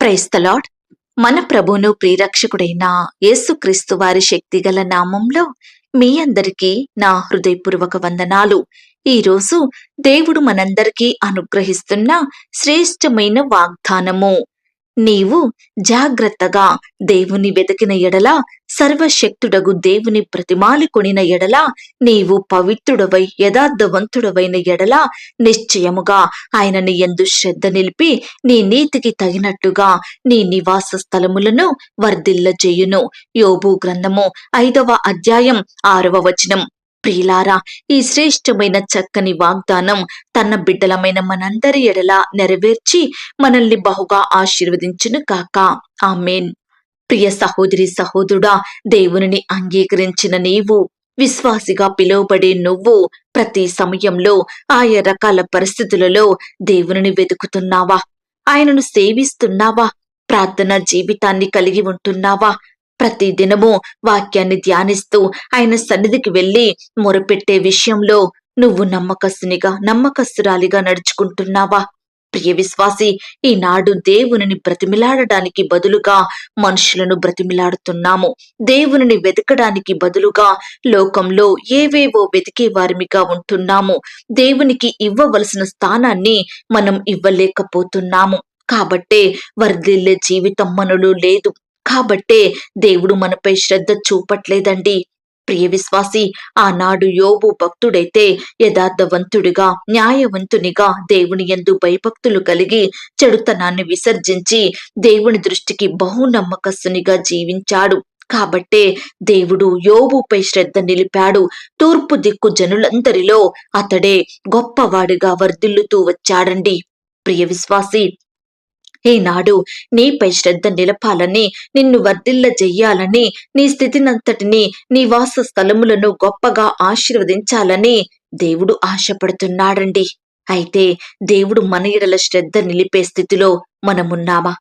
క్రైస్తలాడ్ మన ప్రభువును ప్రియరక్షకుడైన యేసుక్రీస్తు వారి శక్తిగల నామంలో మీ అందరికీ నా హృదయపూర్వక వందనాలు. ఈ రోజు దేవుడు మనందరికీ అనుగ్రహిస్తున్న శ్రేష్టమైన వాగ్దానము. నీవు జాగ్రత్తగా దేవుని వెతికిన ఎడల సర్వశక్తుడగు దేవుని ప్రతిమాలు కొనిన ఎడల నీవు పవిత్రుడవై యథార్థవంతుడవైన ఎడల నిశ్చయముగా ఆయనని ఎందు శ్రద్ధ నిలిపి నీ నీతికి తగినట్టుగా నీ నివాస స్థలములను వర్ధిల్లజేయును. యోబు గ్రంథము ఐదవ అధ్యాయం ఆరవ వచనం. ప్రియులారా ఈ శ్రేష్టమైన చక్కని వాగ్దానం తన బిడ్డలమైన మనందరి ఎడల నెరవేర్చి మనల్ని బహుగా ఆశీర్వదించును కాక. ఆమెన్. ప్రియ సహోదరి సహోదరుడా దేవునిని అంగీకరించిన నీవు విశ్వాసిగా పిలువబడే నువ్వు ప్రతి సమయంలో ఆయా రకాల పరిస్థితులలో దేవునిని వెతుకుతున్నావా? ఆయనను సేవిస్తున్నావా? ప్రార్థన జీవితాన్ని కలిగి ఉంటున్నావా? ప్రతి దినము వాక్యాన్ని ధ్యానిస్తూ ఆయన సన్నిధికి వెళ్ళి మొరపెట్టే విషయంలో నువ్వు నమ్మకస్తునిగా నమ్మకస్తురాలిగా నడుచుకుంటున్నావా? ప్రియ విశ్వాసి ఈనాడు దేవునిని బ్రతిమిలాడడానికి బదులుగా మనుషులను బ్రతిమిలాడుతున్నాము. దేవునిని వెతకడానికి బదులుగా లోకంలో ఏవేవో వెతికే వారిమిగా ఉంటున్నాము. దేవునికి ఇవ్వవలసిన స్థానాన్ని మనం ఇవ్వలేకపోతున్నాము. కాబట్టే వర్ధిల్లే జీవితం మనలో లేదు. కాబట్టే దేవుడు మనపై శ్రద్ధ చూపట్లేదండి. ప్రియ విశ్వాసి ఆనాడు యోబు భక్తుడైతే యథార్థవంతుడిగా న్యాయవంతునిగా దేవుని యందు భయభక్తులు కలిగి చెడుతనాన్ని విసర్జించి దేవుని దృష్టికి బహు నమ్మకస్తునిగా జీవించాడు. కాబట్టే దేవుడు యోబుపై శ్రద్ధ నిలిపాడు. తూర్పు దిక్కు జనులందరిలో అతడే గొప్పవాడిగా వర్ధిల్లుతూ వచ్చాడండి. ప్రియ విశ్వాసి ఈనాడు నీపై శ్రద్ధ నిలపాలని నిన్ను వర్ధిల్ల చెయ్యాలని నీ స్థితినంతటిని నీ వాస స్థలములను గొప్పగా ఆశీర్వదించాలని దేవుడు ఆశపడుతున్నాడండి. అయితే దేవుడు మన ఎడల శ్రద్ధ నిలిపే స్థితిలో మనమున్నామా?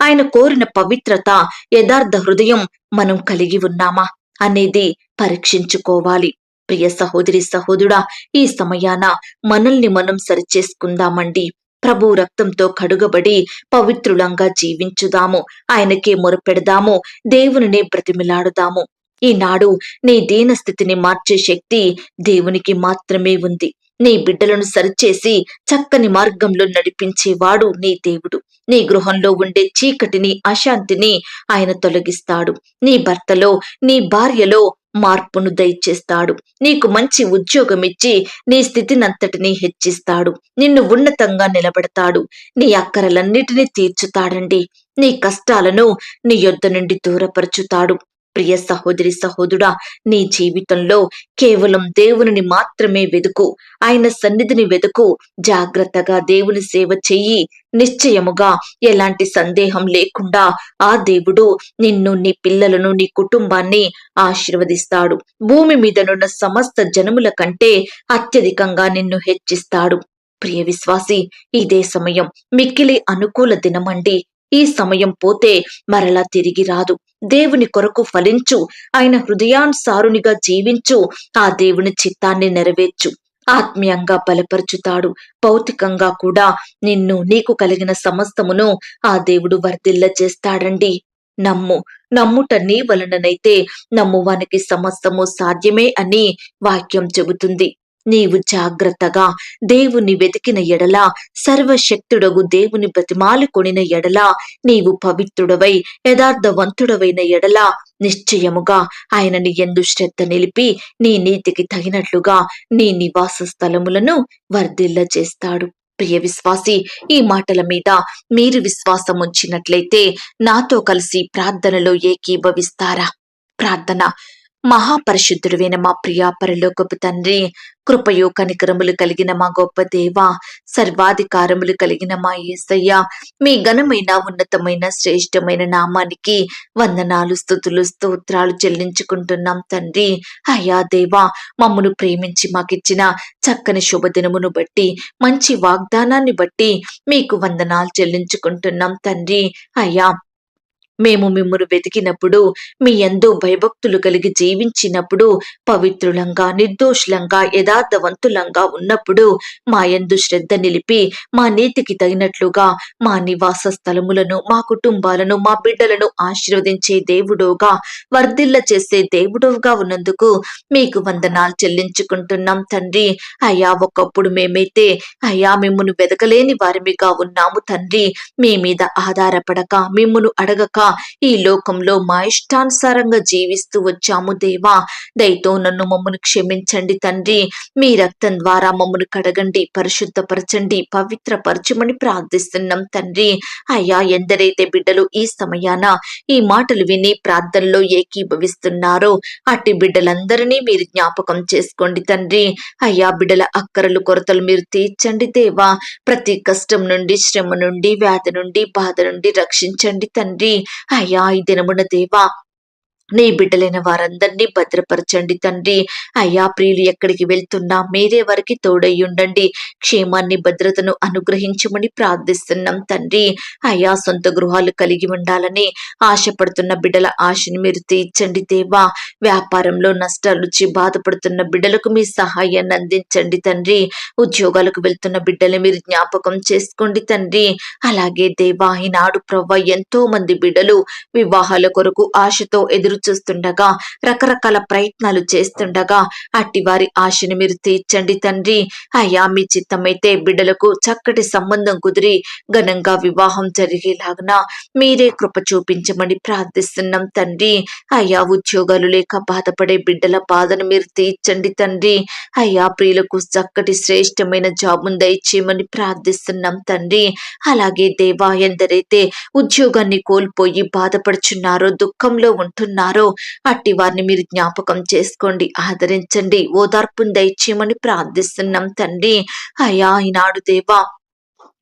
ఆయన కోరిన పవిత్రత యథార్థ హృదయం మనం కలిగి ఉన్నామా? అనేది పరీక్షించుకోవాలి. ప్రియ సహోదరి సహోదరుడా ఈ సమయాన మనల్ని మనం సరిచేసుకుందామండి. ప్రభు రక్తంతో కడుగబడి పవిత్రులంగా జీవించుదాము. ఆయనకే మొరపెడదాము. దేవునినే బ్రతిమిలాడుదాము. ఈనాడు నీ దీన స్థితిని మార్చే శక్తి దేవునికి మాత్రమే ఉంది. నీ బిడ్డలను సరిచేసి చక్కని మార్గంలో నడిపించేవాడు నీ దేవుడు. నీ గృహంలో ఉండే చీకటిని అశాంతిని ఆయన తొలగిస్తాడు. నీ భర్తలో నీ భార్యలో మార్పును దయచేస్తాడు. నీకు మంచి ఉద్యోగం ఇచ్చి నీ స్థితినంతటినీ హెచ్చిస్తాడు. నిన్ను ఉన్నతంగా నిలబెడతాడు. నీ అక్కరలన్నిటినీ తీర్చుతాడండి. నీ కష్టాలను నీ యొద్ద నుండి దూరపరుచుతాడు. ప్రియ సహోదరి సహోదుడా నీ జీవితంలో కేవలం దేవుని మాత్రమే వెదుకు ఆయన సన్నిధిని వెదుకు జాగ్రత్తగా దేవుని సేవ చెయ్యి. నిశ్చయముగా ఎలాంటి సందేహం లేకుండా ఆ దేవుడు నిన్ను నీ పిల్లలను నీ కుటుంబాన్ని ఆశీర్వదిస్తాడు. భూమి మీదనున్న సమస్త జనముల కంటే అత్యధికంగా నిన్ను హెచ్చిస్తాడు. ప్రియ విశ్వాసి ఇదే సమయం. మిక్కిలి అనుకూల దినమండి. ఈ సమయం పోతే మరలా తిరిగి రాదు. దేవుని కొరకు ఫలించు. ఆయన హృదయానుసారునిగా జీవించు. ఆ దేవుని చిత్తాన్ని నెరవేర్చు. ఆత్మీయంగా బలపరుచుతాడు. భౌతికంగా కూడా నిన్ను నీకు కలిగిన సమస్తమును ఆ దేవుడు వర్ధిల్ల చేస్తాడండి. నమ్ము. నమ్ముట నీ వలననైతే నమ్మువానికి సమస్తము సాధ్యమే అని వాక్యం చెబుతుంది. నీవు జాగ్రత్తగా దేవుని వెతికిన ఎడల సర్వశక్తుడగు దేవుని బ్రతిమాలు కొనిన ఎడల నీవు పవిత్రుడవై యథార్థవంతుడవైన ఎడల నిశ్చయముగా ఆయనని ఎందు శ్రద్ధ నిలిపి నీ నీతికి తగినట్లుగా నీ నివాస స్థలములను వర్ధిల్ల చేస్తాడు. ప్రియ విశ్వాసి ఈ మాటల మీద మీరు విశ్వాసం ఉంచినట్లయితే నాతో కలిసి ప్రార్థనలో ఏకీభవిస్తారా? ప్రార్థన మహాపరిశుద్ధుడువైన మా ప్రియా పరలోకపు తండ్రి కృపయో కనికరములు కలిగిన మా గొప్ప దేవ సర్వాధికారములు కలిగిన మా ఏసయ్య మీ ఘనమైన ఉన్నతమైన శ్రేష్టమైన నామానికి వందనాలు స్థుతులు స్తోత్రాలు చెల్లించుకుంటున్నాం తండ్రి. అయ్యా దేవా మమ్మను ప్రేమించి మాకిచ్చిన చక్కని శుభదినమును బట్టి మంచి వాగ్దానాన్ని బట్టి మీకు వందనాలు చెల్లించుకుంటున్నాం తండ్రి. అయ్యా మేము మిమ్మల్ని వెతికినప్పుడు మీ ఎందు భయభక్తులు కలిగి జీవించినప్పుడు పవిత్రులంగా నిర్దోషులంగా యథార్థవంతులంగా ఉన్నప్పుడు మా యందు శ్రద్ధ నిలిపి మా నీతికి తగినట్లుగా మా నివాస స్థలములను మా కుటుంబాలను మా బిడ్డలను ఆశీర్వదించే దేవుడుగా వర్ధిల్ల చేసే దేవుడుగా ఉన్నందుకు మీకు వందనాలు చెల్లించుకుంటున్నాం తండ్రి. అయ్యా ఒకప్పుడు మేమైతే అయ్యా మిమ్మును వెదకలేని వారిమిగా ఉన్నాము తండ్రి. మీ మీద ఆధారపడక మిమ్మును అడగక ఈ లోకంలో మా ఇష్టానుసారంగా జీవిస్తూ వచ్చాము దేవా. దయతో నన్ను మమ్మను క్షమించండి తండ్రి. మీ రక్తం ద్వారా మమ్మను కడగండి పరిశుద్ధపరచండి పవిత్రపరచమని ప్రార్థిస్తున్నాం తండ్రి. అయ్యా ఎందరైతే బిడ్డలు ఈ సమయాన ఈ మాటలు విని ప్రార్థనలో ఏకీభవిస్తున్నారో అట్టి బిడ్డలందరినీ మీరు జ్ఞాపకం చేసుకోండి తండ్రి. అయ్యా బిడ్డల అక్కరలు కొరతలు మీరు తీర్చండి దేవా. ప్రతి కష్టం నుండి శ్రమ నుండి వ్యాధి నుండి బాధ నుండి రక్షించండి తండ్రి. అయ్యా ఈ దినమున దేవా నీ బిడ్డలైన వారందరినీ భద్రపరచండి తండ్రి. అయ్యా ప్రియులు ఎక్కడికి వెళ్తున్నా మీరే వారికి తోడై ఉండండి. క్షేమాన్ని భద్రతను అనుగ్రహించమని ప్రార్థిస్తున్నాం తండ్రి. అయ్యా సొంత గృహాలు కలిగి ఉండాలని ఆశపడుతున్న బిడ్డల ఆశని మీరు తీర్చండి దేవా. వ్యాపారంలో నష్టాలు బాధపడుతున్న బిడ్డలకు మీ సహాయాన్ని అందించండి తండ్రి. ఉద్యోగాలకు వెళ్తున్న బిడ్డలు మీరు జ్ఞాపకం చేసుకోండి తండ్రి. అలాగే దేవా ఈనాడు ప్రవ్వ ఎంతో మంది బిడ్డలు వివాహాల కొరకు ఆశతో ఎదురు చూస్తుండగా రకరకాల ప్రయత్నాలు చేస్తుండగా అట్టి వారి ఆశను మీరు తీర్చండి తండ్రి. అయ్యా మీ చిత్తమైతే బిడ్డలకు చక్కటి సంబంధం కుదిరి ఘనంగా వివాహం జరిగేలాగన మీరే కృప చూపించమని ప్రార్థిస్తున్నాం తండ్రి. అయ్యా ఉద్యోగాలు లేక బాధపడే బిడ్డల బాధను మీరు తీర్చండి తండ్రి. అయ్యా ప్రియులకు చక్కటి శ్రేష్టమైన జాబును దయచేయమని ప్రార్థిస్తున్నాం తండ్రి. అలాగే దేవా ఎందరైతే ఉద్యోగాన్ని కోల్పోయి బాధపడుచున్నారో దుఃఖంలో ఉంటున్నారో అట్టి వారిని మీరు జ్ఞాపకం చేసుకోండి ఆదరించండి. ఓదార్పును దయచేయమని ప్రార్థిస్తున్నాం తండ్రి. అయ్యా ఈనాడు దేవా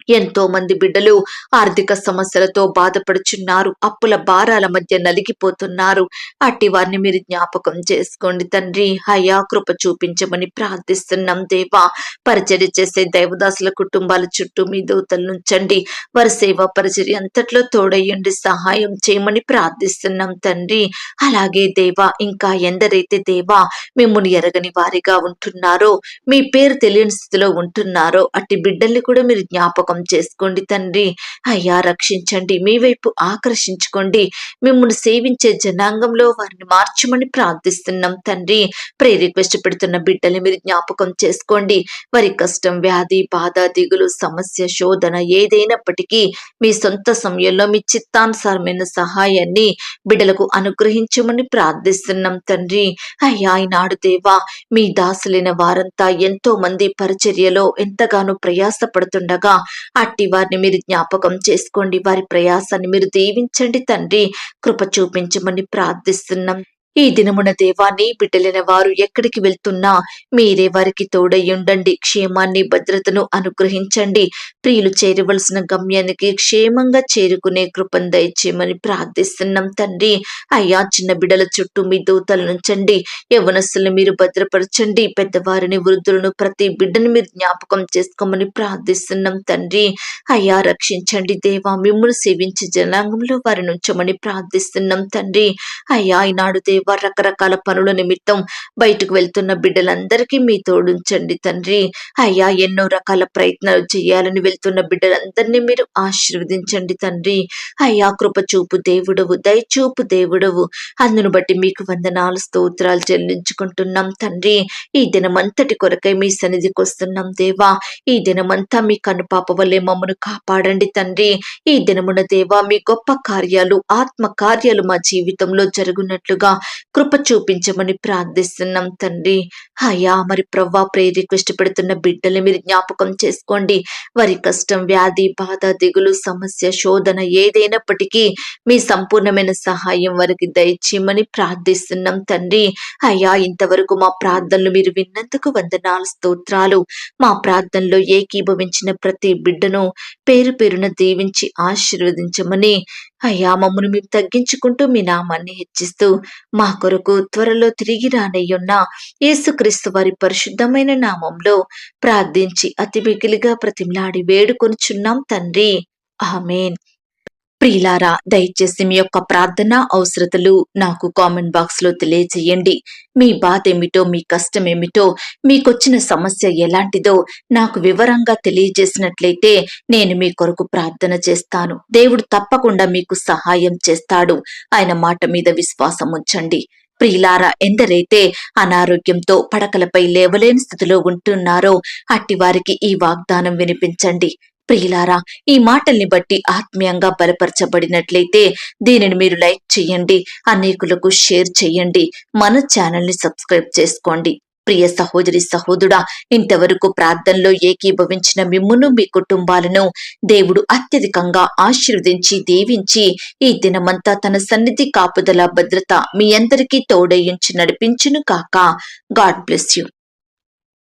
ఎంతో మంది బిడ్డలు ఆర్థిక సమస్యలతో బాధపడుచున్నారు. అప్పుల భారాల మధ్య నలిగిపోతున్నారు. అట్టి వారిని మీరు జ్ఞాపకం చేసుకోండి తండ్రి. హయా కృప చూపించమని ప్రార్థిస్తున్నాం దేవా. పరిచర్య చేసే దైవదాసుల కుటుంబాల చుట్టూ మీ దూతలు నుంచండి. వారి సేవా పరిచర్య అంతట్లో తోడయ్యండి సహాయం చేయమని ప్రార్థిస్తున్నాం తండ్రి. అలాగే దేవా ఇంకా ఎందరైతే దేవా మిమ్మల్ని ఎరగని వారిగా ఉంటున్నారో మీ పేరు తెలియని స్థితిలో ఉంటున్నారో అట్టి బిడ్డల్ని కూడా మీరు జ్ఞాపకం చేసుకోండి తండ్రి. అయ్యా రక్షించండి. మీ వైపు ఆకర్షించుకోండి. మిమ్మల్ని సేవించే జనాంగంలో వారిని మార్చమని ప్రార్థిస్తున్నాం తండ్రి. ప్రే రిక్వెస్ట్ పెడుతున్న బిడ్డల్ని మీరు జ్ఞాపకం చేసుకోండి. వారి కష్టం వ్యాధి బాధ దిగులు సమస్య శోధన ఏదైనప్పటికీ మీ సొంత సమయంలో మీ చిత్తానుసారమైన సహాయాన్ని బిడ్డలకు అనుగ్రహించమని ప్రార్థిస్తున్నాం తండ్రి. అయ్యా ఈనాడు దేవా మీ దాసులైన వారంతా ఎంతో మంది పరిచర్యలో ఎంతగానో ప్రయాసపడుతుండగా అట్టి వారిని మీరు జ్ఞాపకం చేసుకోండి. వారి ప్రయాసాన్ని మీరు దీవించండి తండ్రి. కృప చూపించమని ప్రార్థిస్తున్నాం. ఈ దినమున దేవాన్ని బిడ్డలైన వారు ఎక్కడికి వెళ్తున్నా మీరే వారికి తోడయ్యుండండి. క్షేమాన్ని భద్రతను అనుగ్రహించండి. ప్రియులు చేరవలసిన గమ్యానికి క్షేమంగా చేరుకునే కృపను దయచేయమని ప్రార్థిస్తున్నాం తండ్రి. అయ్యా చిన్న బిడ్డల చుట్టూ మీ దూతలు నుంచండి యవనస్తులను మీరు భద్రపరచండి. పెద్దవారిని వృద్ధులను ప్రతి బిడ్డను మీరు జ్ఞాపకం చేసుకోమని ప్రార్థిస్తున్నాం తండ్రి. అయ్యా రక్షించండి దేవా మిమ్మల్ని సేవించి జనాంగంలో వారి నుంచమని ప్రార్థిస్తున్నాం తండ్రి. అయ్యా ఈనాడు దేవ రకరకాల పనుల నిమిత్తం బయటకు వెళ్తున్న బిడ్డలందరికీ మీ తోడుంచండి తండ్రి. అయ్యా ఎన్నో రకాల ప్రయత్నాలు చేయాలని వెళ్తున్న బిడ్డలందరినీ మీరు ఆశీర్వదించండి తండ్రి. అయ్యా కృప చూపు దేవుడవు దయచూపు దేవుడవు. అందును బట్టి మీకు వందనాలు స్తోత్రాలు చెల్లించుకుంటున్నాం తండ్రి. ఈ దినమంతటి కొరకై మీ సన్నిధికి వస్తున్నాం దేవా. ఈ దినమంతా మీ కనుపాప వల్లే మమ్మను కాపాడండి తండ్రి. ఈ దినమున దేవా మీ గొప్ప కార్యాలు ఆత్మ కార్యాలు మా జీవితంలో జరుగునట్లుగా కృప చూపించమని ప్రార్థిస్తున్నాం తండ్రి. అయ్యా మరి ప్రవ్వా ప్రే రిక్వెస్ట్ పెడుతున్న బిడ్డల్ని మీరు జ్ఞాపకం చేసుకోండి. వారి కష్టం వ్యాధి బాధ దిగులు సమస్య శోధన ఏదైనప్పటికీ మీ సంపూర్ణమైన సహాయం వారికి దయచేయమని ప్రార్థిస్తున్నాం తండ్రి. అయ్యా ఇంతవరకు మా ప్రార్థనలు మీరు విన్నందుకు వందనాలు స్తోత్రాలు. మా ప్రార్థనలో ఏకీభవించిన ప్రతి బిడ్డను పేరు పేరున దీవించి ఆశీర్వదించమని అయ్యా మమ్మను మేము తగ్గించుకుంటూ మీ నామాన్ని హెచ్చిస్తూ మా కొరకు త్వరలో తిరిగి రానయ్యున్న యేసుక్రీస్తు వారి పరిశుద్ధమైన నామంలో ప్రార్థించి అతి మిగిలిగా ప్రతిమ్లాడి వేడుకొనుచున్నాం తండ్రి. ఆమెన్. ప్రియులారా దయచేసి మీ యొక్క ప్రార్థన అవసరతలు నాకు కామెంట్ బాక్స్లో తెలియజేయండి. మీ బాధ ఏమిటో మీ కష్టం ఏమిటో మీకొచ్చిన సమస్య ఎలాంటిదో నాకు వివరంగా తెలియజేసినట్లయితే నేను మీ కొరకు ప్రార్థన చేస్తాను. దేవుడు తప్పకుండా మీకు సహాయం చేస్తాడు. ఆయన మాట మీద విశ్వాసం ఉంచండి. ప్రియులారా ఎందరైతే అనారోగ్యంతో పడకలపై లేవలేని స్థితిలో ఉంటున్నారో అట్టి వారికి ఈ వాగ్దానం వినిపించండి. ప్రియులారా ఈ మాటల్ని బట్టి ఆత్మీయంగా బలపరచబడినట్లయితే దీనిని మీరు లైక్ చేయండి అనేకులకు షేర్ చేయండి మన ఛానల్ని సబ్స్క్రైబ్ చేసుకోండి. ప్రియ సహోదరి సహోదరుడా ఇంతవరకు ప్రార్థనలో ఏకీభవించిన మిమ్మును మీ కుటుంబాలను దేవుడు అత్యధికంగా ఆశీర్వదించి దీవించి ఈ దినమంతా తన సన్నిధి కాపుదల భద్రత మీ అందరికీ తోడయించి నడిపించును కాక. God bless you.